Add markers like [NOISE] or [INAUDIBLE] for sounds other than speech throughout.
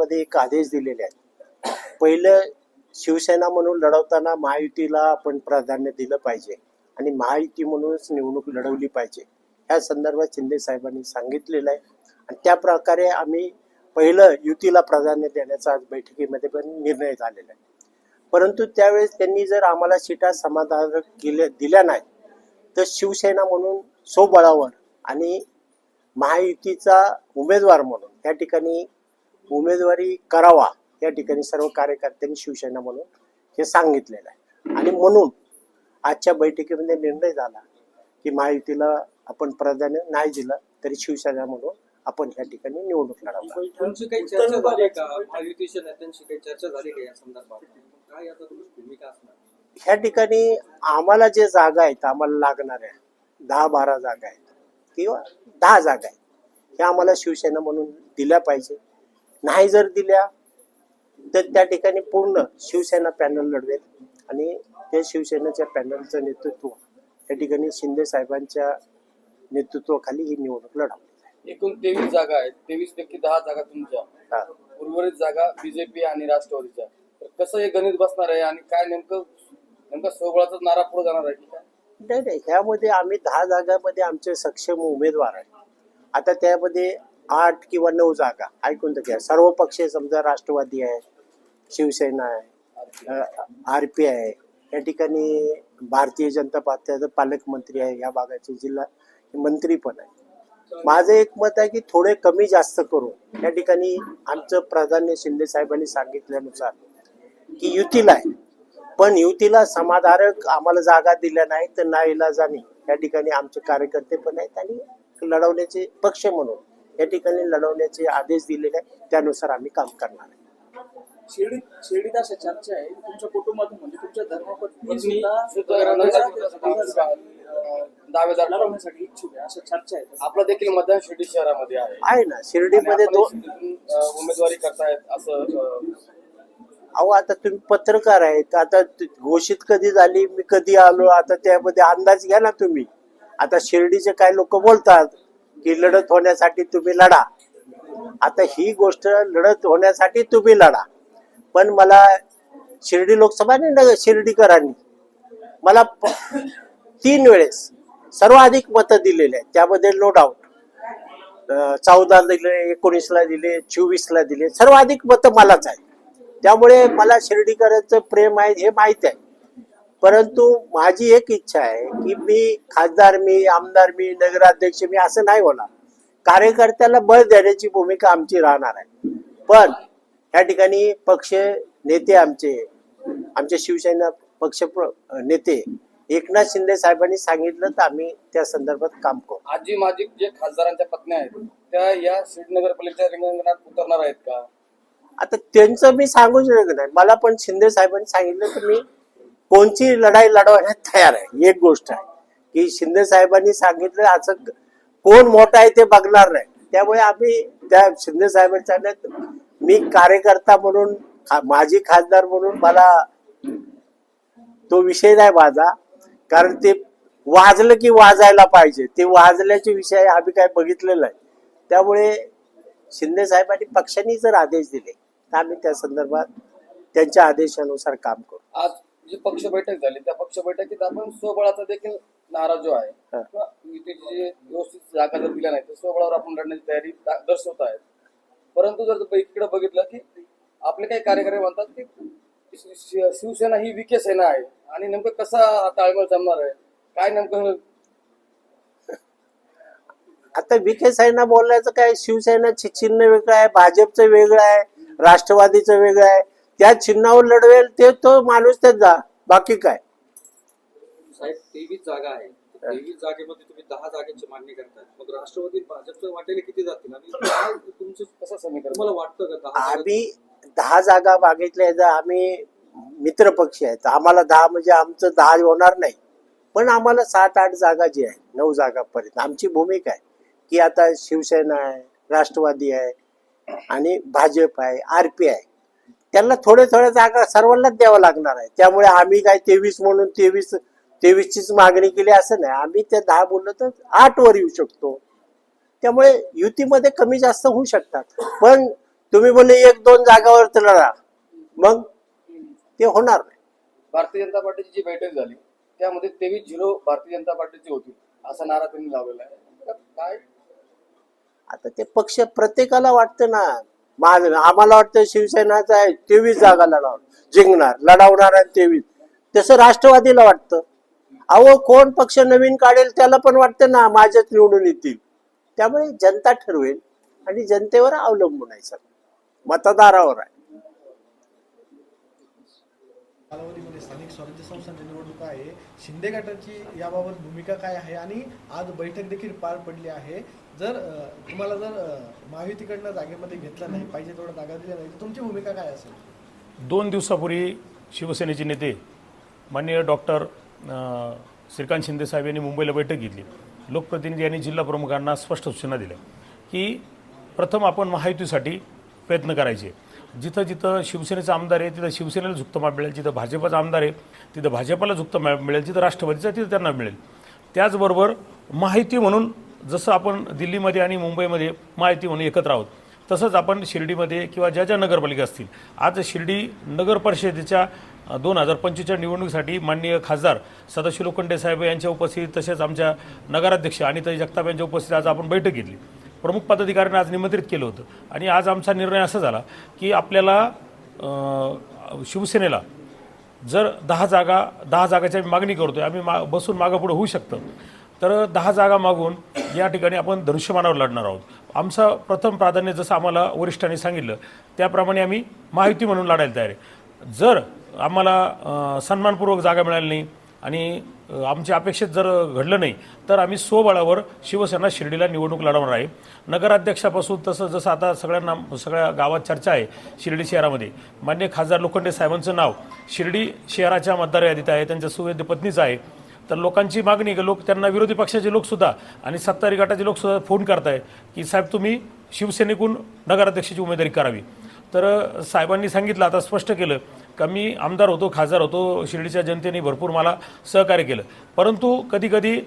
मध्ये एक आदेश दिलेले आहेत. पहिलं शिवसेना म्हणून लढवताना महायुतीला आपण प्राधान्य दिलं पाहिजे आणि महायुती म्हणूनच निवडणूक लढवली पाहिजे. या संदर्भात शिंदे साहेबांनी सांगितलेलं आहे. आणि त्या प्रकारे आम्ही पहिलं युतीला प्राधान्य देण्याचा आज बैठकीमध्ये पण निर्णय झालेला आहे. परंतु त्यावेळेस त्यांनी जर आम्हाला सीटा समाधानक केल्या दिल्या नाही तर शिवसेना म्हणून स्वबळावर आणि महायुतीचा उमेदवार म्हणून त्या ठिकाणी उमेदवारी करावा या ठिकाणी सर्व कार्यकर्त्यांनी शिवसेना म्हणून हे सांगितलेलं आहे. आणि म्हणून आजच्या बैठकीमध्ये निर्णय झाला की महायुतीला आपण प्राधान्य नाही दिलं तरी शिवसेना म्हणून आपण या ठिकाणी निवडणूक लढवणार तुमची काही चर्चा झाली का? महायुतीच्या नेत्यांशी काही चर्चा झाली का या संदर्भात? काय आता तुमची भूमिका असणार? ह्या ठिकाणी आम्हाला जे जागा आहेत आम्हाला लागणाऱ्या दहा बारा जागा आहेत किंवा दहा जागा आहेत ह्या आम्हाला शिवसेना म्हणून दिल्या पाहिजे. नाही जर दिल्या तर त्या ठिकाणी पूर्ण शिवसेना पॅनल लढवेल. आणि त्या शिवसेनेच्या पॅनलचं नेतृत्व त्या ठिकाणी शिंदे साहेबांच्या नेतृत्वाखाली ही निवडणूक लढवली. एकूण तेवीस जागा आहेत. तेवीस पैकी दहा जागा तुमच्या. उर्वरित जागा बीजेपी आणि राष्ट्रवादीच्या. तर कसं हे गणित बसणार आहे आणि काय नेमकं नेमकं सोबळाचा नारा पुढे जाणार आहे की काय? नाही नाही. ह्यामध्ये आम्ही दहा जागामध्ये आमचे सक्षम उमेदवार आहेत. आता त्यामध्ये आठ किंवा नऊ जागा. ऐकून तर घ्या. सर्व पक्ष समजा राष्ट्रवादी आहे शिवसेना आहे आर पी आहे या ठिकाणी भारतीय जनता पार्टीचा पालकमंत्री आहे या भागाचे जिल्हा मंत्री पण आहे. माझं एक मत आहे की थोडे कमी जास्त करून या ठिकाणी आमचं प्राधान्य शिंदे साहेबांनी सांगितल्यानुसार की युतीला आहे. पण युतीला समाधारक आम्हाला जागा दिल्या नाही तर नाही जाणे या ठिकाणी आमचे कार्यकर्ते पण आहेत आणि लढवण्याचे पक्ष म्हणून. या ठिकाणी लढवण्याचे आदेश दिलेले आहेत. त्यानुसार आम्ही काम करणार आहे. चर्चा आहे. तुमच्या कुटुंबातून म्हणजे तुमच्या धर्मपत्नी सुद्धा सुद्धा अं, दावेदार लढवण्यासाठी इच्छुक आहे. अशा चर्चा आहेत आपलं देखील मतदान शिर्डी शहरामध्ये आहे. आहे ना. शिर्डीमध्ये दोन उमेदवारी करतायत असं अहो आता तुम्ही पत्रकार आहेत. आता घोषित कधी झाली? मी कधी आलो? आता त्यामध्ये अंदाज घ्या ना तुम्ही. आता शिर्डीचे काही लोक बोलतात? की लढत होण्यासाठी तुम्ही लढा. आता ही गोष्ट लढत होण्यासाठी तुम्ही लढा. पण मला शिर्डी लोकसभा नगर शिर्डीकरांनी मला प- तीन वेळेस सर्वाधिक मतं दिलेले आहेत. त्यामध्ये नो डाऊट चौदा दिले एकोणीसला दिले चोवीसला दिले. सर्वाधिक मतं मलाच आहे त्यामुळे मला शिर्डीकरांचं प्रेम आहे हे माहीत आहे. परंतु माझी एक इच्छा आहे की मी खासदार मी आमदार मी नगराध्यक्ष मी असं नाही होणार. कार्यकर्त्याला बळ देण्याची भूमिका आमची राहणार आहे. पण या ठिकाणी पक्ष नेते आमचे आमचे शिवसेना पक्ष नेते एकनाथ शिंदे साहेबांनी सांगितलं तर आम्ही त्या संदर्भात काम करू. आजी माजी जे खासदारांच्या पत्न्या आहेत त्या या शिर्डी नगरपालिकेच्या रिंगणात उतरणार आहेत का? आता त्यांचं मी सांगू शकत नाही. मला पण शिंदे साहेबांनी सांगितलं तर मी कोणची लढाई लढवण्यात तयार आहे? एक गोष्ट आहे की शिंदे साहेबांनी सांगितलं असं कोण मोठा आहे ते बघणार नाही. त्यामुळे आम्ही त्या शिंदे साहेबांच्या मी कार्यकर्ता म्हणून खा- माजी खासदार म्हणून मला तो विषय नाही माझा कारण ते वाजलं की वाजायला पाहिजे. ते वाजल्याचे विषय आम्ही काय बघितलेलं आहे त्यामुळे शिंदे साहेबांनी पक्षांनी जर आदेश दिले तर आम्ही त्या संदर्भात त्यांच्या आदेशानुसार काम करू. आज जी पक्ष बैठक झाली त्या पक्ष बैठकीत आपण स्वबळाचा देखील नारा जो आहे. किंवा युतीची जी व्यवस्थित जागा जर दिल्या नाही तर स्वबळावर आपण लढण्याची तयारी दर्शवत आहेत. परंतु जर इकडे बघितलं की आपले काही कार्यकर्ते म्हणतात की शिवसेना ही विके सेना आहे आणि नेमकं कसा ताळमेळ जमणार आहे? काय नेमकं आता विखे साहेबांना बोलण्याचं काय? शिवसेनाचे चिन्ह वेगळं आहे भाजपचं वेगळं आहे राष्ट्रवादीचं वेगळं आहे. त्या चिन्हावर लढवेल ते तो माणूस जा बाकी काय? साहेब तेवीस जागा आहे. तेवीस जागेमध्ये तुम्ही दहा जागेची मागणी करताय. मग राष्ट्रवादी भाजपचं वाटेल किती जातील? आणि काय तुमचं कसं समीकरण? तुम्हाला वाटतं का दहा जागा- आम्ही दहा जागा मागितल्या तर आम्ही मित्र पक्षी आहेत. आम्हाला दहा म्हणजे आमचं दहा होणार नाही. पण आम्हाला सात आठ जागा जी आहे नऊ जागापर्यंत. आमची भूमिका आहे की आता शिवसेना आहे राष्ट्रवादी आहे आणि भाजप आहे आर पी आहे. त्यांना थोडे थोड्या जागा सर्वांनाच द्यावं लागणार आहे. त्यामुळे आम्ही काय तेवीस म्हणून तेवीस तेवीसचीच मागणी केली असं नाही. आम्ही त्या दहा बोललो तर आठ वर येऊ शकतो. त्यामुळे युतीमध्ये कमी जास्त होऊ शकतात. पण तुम्ही बोलले एक दोन जागावर लढा. मग ते होणार नाही. भारतीय जनता पार्टीची जी बैठक झाली त्यामध्ये तेवीस झिरो भारतीय जनता पार्टीची होती. असा नारा त्यांनी लावलेला आहे. काय? आता ते पक्ष प्रत्येकाला वाटतं ना आम्हाला वाटतं शिवसेनाचं आहे तेवीस जागा लढाव जिंकणार लढवणार आहे तेवीस. तसं राष्ट्रवादीला वाटतं. अहो कोण पक्ष नवीन काढेल त्याला पण वाटतं ना माझ्याच निवडून येतील. त्यामुळे जनता ठरवेल आणि जनतेवर अवलंबून आहे सर मतदारावर आहे. कालावधीमध्ये स्थानिक स्वराज्य संस्थांच्या निवडणुका आहे. शिंदे गटाची याबाबत भूमिका काय आहे? आणि आज बैठक देखील पार पडली आहे. जर तुम्हाला जर महायुतीकडनं जागेमध्ये घेतलं नाही पाहिजे तेवढं जागा दिल्या नाही तर तुमची भूमिका काय असेल? दोन दिवसापूर्वी शिवसेनेचे नेते माननीय डॉक्टर श्रीकांत शिंदेसाहेब यांनी मुंबईला बैठक घेतली. लोकप्रतिनिधी यांनी जिल्हा प्रमुखांना स्पष्ट सूचना दिल्या की प्रथम आपण महायुतीसाठी प्रयत्न करायचे. जिथं जिथं शिवसेनेचा आमदार आहे तिथं शिवसेनेला झुकतं माप मिळेल जिथं भाजपाचा आमदार आहे तिथं भाजपाला झुकतं माप मिळेल जिथं राष्ट्रवादीचा तिथं त्यांना मिळेल. त्याचबरोबर माहिती म्हणून जसं आपण दिल्लीमध्ये आणि मुंबईमध्ये माहिती म्हणून एकत्र आहोत तसंच आपण शिर्डीमध्ये किंवा ज्या ज्या नगरपालिका असतील आज शिर्डी नगर परिषदेच्या दोन हजार पंचवीसच्या निवडणुकीसाठी माननीय खासदार सदाशिव लोखंडे साहेब यांच्या उपस्थितीत तसेच आमच्या नगराध्यक्ष आणि तरी जगताप यांच्या उपस्थितीत आज आपण बैठक घेतली. प्रमुख पदाधिकाऱ्यांना आज निमंत्रित केलं होतं. आणि आज आमचा निर्णय असा झाला की आपल्याला शिवसेनेला जर दहा जागा दहा जागाची आम्ही मागणी करतो आहे आम्ही मा बसून मागं पुढं होऊ शकतं. तर दहा जागा मागून या ठिकाणी आपण धनुष्यमानावर लढणार आहोत. आमचं प्रथम प्राधान्य जसं आम्हाला वरिष्ठांनी सांगितलं त्याप्रमाणे आम्ही माहिती म्हणून लढायला तयार आहे. जर आम्हाला सन्मानपूर्वक जागा मिळाली नाही आणि आमच्या अपेक्षित जर घडलं नाही तर आम्ही स्वबळावर शिवसेना शिर्डीला निवडणूक लढवणार आहे. नगराध्यक्षापासून तसं जसं आता सगळ्यांना सगळ्या गावात चर्चा आहे शिर्डी शहरामध्ये. मान्य खासदार लोखंडे साहेबांचं नाव शिर्डी शहराच्या मतदार यादीत आहे त्यांच्या सुवेद्य पत्नीचं आहे. तर लोकांची मागणी की लोक त्यांना विरोधी पक्षाचे लोकसुद्धा आणि सत्तारी गटाचे लोकसुद्धा फोन करताय की साहेब तुम्ही शिवसेनेकून नगराध्यक्षाची उमेदवारी करावी. तर साहेबांनी सांगितलं आता स्पष्ट केलं का मी आमदार होतो खासदार होतो शिर्डीच्या जनतेने भरपूर मला सहकार्य केलं. परंतु कधीकधी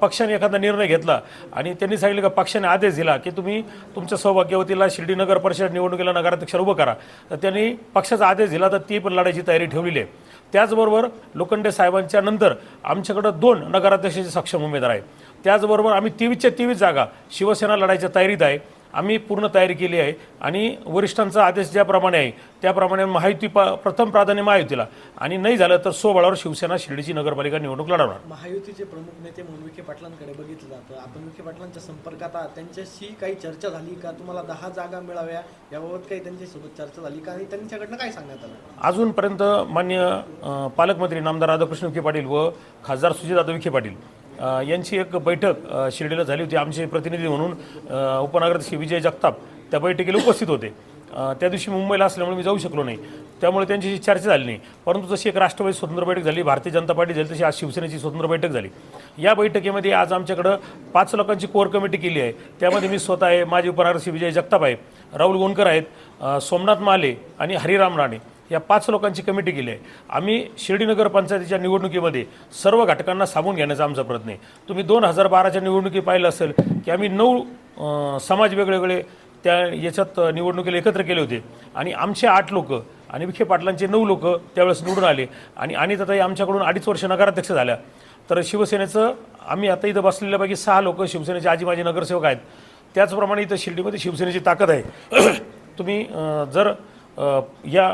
पक्षाने एखादा निर्णय घेतला आणि त्यांनी सांगितलं का पक्षाने आदेश दिला की तुम्ही तुमच्या सौभाग्यवतीला शिर्डी नगर परिषद निवडणुकीला नगराध्यक्ष उभं करा. तर त्यांनी पक्षाचा आदेश दिला तर ती पण लढायची तयारी ठेवलेली आहे. त्याचबरोबर लोखंडे साहेबांच्या नंतर आमच्याकडं दोन नगराध्यक्षाचे सक्षम उमेदवार आहेत. त्याचबरोबर आम्ही तेवीसच्या तेवीस जागा शिवसेना लढायच्या तयारीत आहे. आम्ही पूर्ण तयारी केली आहे आणि वरिष्ठांचा आदेश ज्याप्रमाणे आहे त्याप्रमाणे महायुती प प्रथम प्राधान्य महायुतीला. आणि नाही झालं तर सोबळावर शिवसेना शिर्डीची नगरपालिका निवडणूक लढवणार. महायुतीचे प्रमुख नेते म्हणून विखे पाटलांकडे बघितलं जातं. आपण विखे पाटलांच्या संपर्कात आहात. त्यांच्याशी काही चर्चा झाली का? तुम्हाला दहा जागा मिळाव्या याबाबत काही त्यांच्यासोबत चर्चा झाली का? आणि त्यांच्याकडनं काय सांगण्यात आलं? अजूनपर्यंत मान्य पालकमंत्री नामदार राधाकृष्ण विखे पाटील व खासदार सुजितदादा विखे पाटील यांची एक बैठक शिर्डीला झाली होती. आमचे प्रतिनिधी म्हणून अ, उपनगराध्यक्ष विजय जगताप त्या बैठकीला उपस्थित होते. त्या दिवशी मुंबईला असल्यामुळे मी जाऊ शकलो नाही. त्यामुळे त्यांची चर्चा झाली नाही. परंतु जशी एक राष्ट्रवादी स्वतंत्र बैठक झाली भारतीय जनता पार्टी झाली तशी आज शिवसेनेची स्वतंत्र बैठक झाली. या बैठकीमध्ये आज आमच्याकडं पाच लोकांची कोर कमिटी केली आहे. त्यामध्ये मी स्वतः आहे माझे उपनगराध्यक्ष विजय जगताप आहे राहुल गोंडकर आहेत सोमनाथ माले आणि हरिराम राणे. या पाच लोकांची कमिटी केली आहे. आम्ही शिर्डी नगर पंचायतीच्या निवडणुकीमध्ये सर्व घटकांना सामून घेण्याचा आमचा प्रयत्न आहे. तुम्ही दोन हजार बाराच्या निवडणुकी पाहिलं असेल की आम्ही नऊ समाज वेगवेगळे त्या याच्यात निवडणुकीला एकत्र केले होते. आणि आमचे आठ लोक आणि विखे पाटलांचे नऊ लोक त्यावेळेस निवडून आले. आणि अनिताताई आमच्याकडून अडीच वर्ष नगराध्यक्ष झाल्या. तर शिवसेनेचं आम्ही आता इथं बसलेल्यापैकी सहा लोक शिवसेनेचे आजी माजी नगरसेवक आहेत. त्याचप्रमाणे इथं शिर्डीमध्ये शिवसेनेची ताकद आहे. [CLEARS THROAT] तुम्ही जर या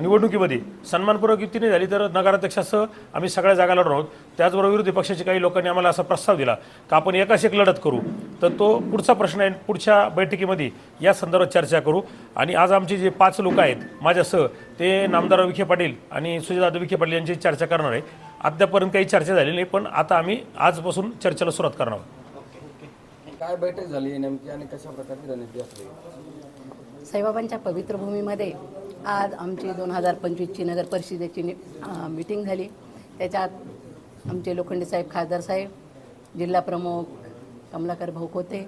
निवडणुकीमध्ये सन्मानपूर्वक युतीने झाली तर नगराध्यक्षासह आम्ही सगळ्या जागा लढणार आहोत. त्याचबरोबर विरोधी पक्षाचे काही लोकांनी आम्हाला असा प्रस्ताव दिला का आपण एकाच एक लढत करू. तर तो पुढचा प्रश्न आहे पुढच्या बैठकीमध्ये या संदर्भात चर्चा करू. आणि आज आमचे जे पाच लोक आहेत माझ्यासह ते नामदार विखे पाटील आणि सुजयदादा विखे पाटील यांची चर्चा करणार आहे. अद्यापर्यंत काही चर्चा झाली नाही पण आता आम्ही आजपासून चर्चेला सुरुवात करणार आहोत. काय बैठक झाली नेमकी आणि कशा प्रकारची रणनीती असली? साईबाबांच्या पवित्र भूमीमध्ये आज आमची दोन हजार पंचवीसची नगर परिषदेची मिटिंग मीटिंग झाली. त्याच्यात आमचे लोखंडे साहेब खासदार साहेब जिल्हा प्रमुख कमलाकर भाऊ खोते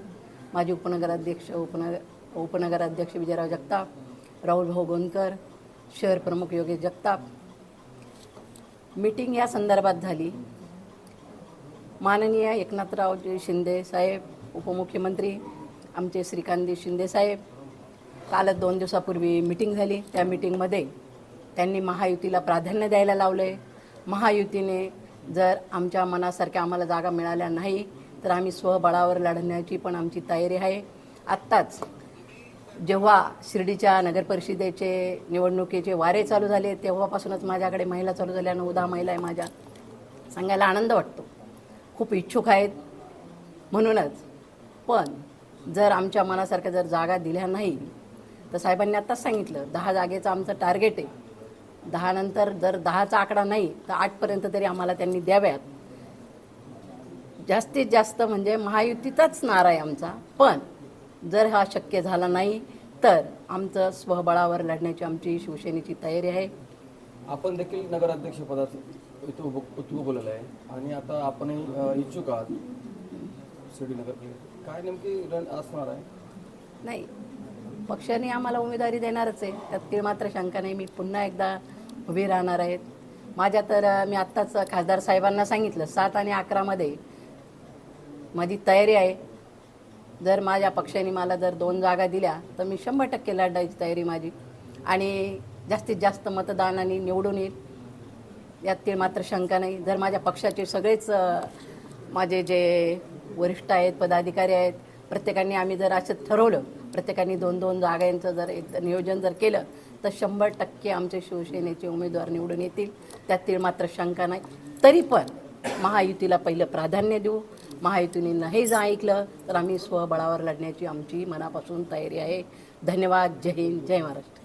माजी उपनगराध्यक्ष उपनगर उपनगराध्यक्ष विजयराव जगताप राहुल भाऊ गोंदकर शहर प्रमुख योगेश जगताप. मीटिंग या संदर्भात झाली. माननीय एकनाथरावजी शिंदे साहेब उपमुख्यमंत्री आमचे श्रीकांतजी शिंदे साहेब कालच दोन दिवसापूर्वी मिटिंग झाली. त्या मिटिंगमध्ये त्यांनी महायुतीला प्राधान्य द्यायला लावलं आहे महायुतीने जर आमच्या मनासारख्या आम्हाला जागा मिळाल्या नाही तर आम्ही स्वबळावर लढण्याची पण आमची तयारी आहे. आत्ताच जेव्हा शिर्डीच्या नगरपरिषदेचे निवडणुकीचे वारे चालू झाले तेव्हापासूनच माझ्याकडे महिला चालू झाल्या. आणि उदा महिला आहे माझ्या. सांगायला आनंद वाटतो. खूप इच्छुक आहेत. म्हणूनच पण जर आमच्या मनासारख्या जर जागा दिल्या नाही तर साहेबांनी आत्ताच सांगितलं दहा जागेचं आमचं टार्गेट आहे. दहा नंतर जर दहाचा आकडा नाही तर आठपर्यंत तरी आम्हाला त्यांनी द्याव्यात. जास्तीत जास्त म्हणजे महायुतीचाच नारा आहे आमचा. पण जर हा शक्य झाला नाही तर आमचं स्वबळावर लढण्याची आमची शिवसेनेची तयारी आहे. आपण देखील नगराध्यक्ष पदाचं आहे. आणि आता आपणही अ, इच्छुक आहात. काय नेमकी रण असणार आहे? नाही पक्षाने आम्हाला उमेदवारी देणारच आहे. त्यात ती मात्र शंका नाही. मी पुन्हा एकदा उभी राहणार आहेत. माझ्या तर मी आत्ताच खासदार साहेबांना सांगितलं सात आणि अकरामध्ये माझी तयारी आहे. जर माझ्या पक्षाने मला जर दोन जागा दिल्या तर मी शंभर टक्के लढायची तयारी माझी. आणि जास्तीत जास्त मतदानाने निवडून येईल. यात ती मात्र शंका नाही. जर माझ्या पक्षाचे सगळेच माझे जे वरिष्ठ आहेत पदाधिकारी आहेत प्रत्येकाने आम्ही जर असं ठरवलं प्रत्येकाने दोन दोन जागांचं जर एक नियोजन जर केलं तर शंभर टक्के आमचे शिवसेनेचे उमेदवार निवडून येतील. त्यातील मात्र शंका नाही. तरी पण महायुतीला पहिलं प्राधान्य देऊ. महायुतीने नाही जर ऐकलं तर आम्ही स्वबळावर लढण्याची आमची मनापासून तयारी आहे. धन्यवाद. जय हिंद. जय महाराष्ट्र.